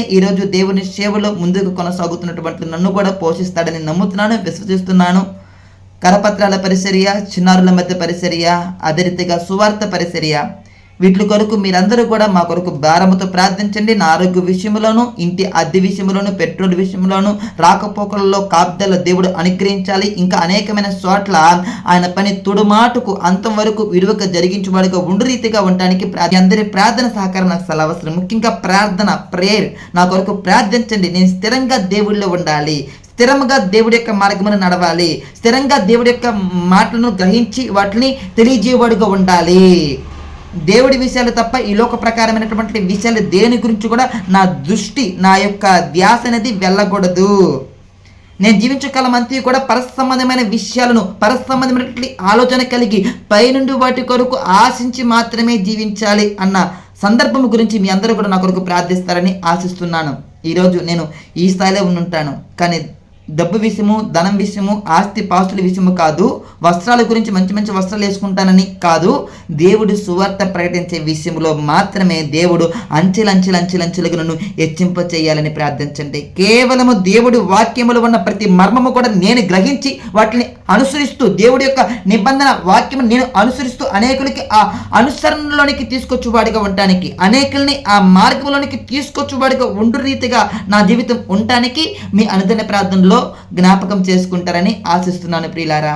అలానే ఈరోజు దేవుని సేవలో ముందుకు కొనసాగుతున్నటువంటి నన్ను కూడా పోషిస్తాడని నమ్ముతున్నాను విశ్వసిస్తున్నాను. కరపత్రాల పరిచర్య చిన్నారుల మధ్య పరిచర్య అదే రీతిగా సువార్త పరిచర్య వీటి కొరకు మీరందరూ కూడా మా కొరకు భారముతో ప్రార్థించండి. నా ఆరోగ్య విషయంలోను ఇంటి అద్దె విషయంలోను పెట్రోల్ విషయంలోను రాకపోకలలో కాబ్దల దేవుడు అనుగ్రహించాలి. ఇంకా అనేకమైన చోట్ల ఆయన పని తుడుమాటుకు అంతం వరకు విలువక జరిగించువాడుగా ఉండు రీతిగా ఉండడానికి అందరి ప్రార్థన సహకారం నాకు చాలా అవసరం. ముఖ్యంగా ప్రార్థన ప్రేయర్ నా కొరకు ప్రార్థించండి. నేను స్థిరంగా దేవుళ్ళో ఉండాలి. స్థిరంగా దేవుడి యొక్క మార్గమును నడవాలి. స్థిరంగా దేవుడి యొక్క మాటలను గ్రహించి వాటిని తెలియజేవాడుగా ఉండాలి. దేవుడి విషయాలు తప్ప ఈ లోక ప్రకారమైనటువంటి విషయాలు దేని గురించి కూడా నా దృష్టి నా యొక్క ధ్యాస అనేది వెళ్ళకూడదు. నేను జీవించే అంతా కూడా పరస సంబంధమైన విషయాలను పరస సంబంధమైనటువంటి ఆలోచన కలిగి పైనుండి వాటి కొరకు ఆశించి మాత్రమే జీవించాలి అన్న సందర్భం గురించి మీ అందరూ కూడా నా కొరకు ప్రార్థిస్తారని ఆశిస్తున్నాను. ఈరోజు నేను ఈ స్థాయిలో ఉండుంటాను. కానీ డబ్బు విషయము ధనం విషయము ఆస్తి పాస్తుల విషయము కాదు వస్త్రాల గురించి మంచి మంచి వస్త్రాలు వేసుకుంటానని కాదు దేవుడు సువార్త ప్రకటించే విషయంలో మాత్రమే దేవుడు అంచెలంచెలంచెలంచెలుగా నన్ను హెచ్చింప చేయాలని ప్రార్థించండి. కేవలము దేవుడి వాక్యములు ఉన్న ప్రతి మర్మము కూడా నేను గ్రహించి వాటిని అనుసరిస్తూ దేవుడి యొక్క నిబంధన వాక్యం నేను అనుసరిస్తూ అనేకులకి ఆ అనుసరణలోనికి తీసుకొచ్చువాడిగా ఉండటానికి అనేకుల్ని ఆ మార్గంలోనికి తీసుకొచ్చువాడిగా ఉండు రీతిగా నా జీవితం ఉండటానికి మీ అనుదిన ప్రార్థనలో జ్ఞాపకం చేసుకుంటారని ఆశిస్తున్నాను ప్రియులారా.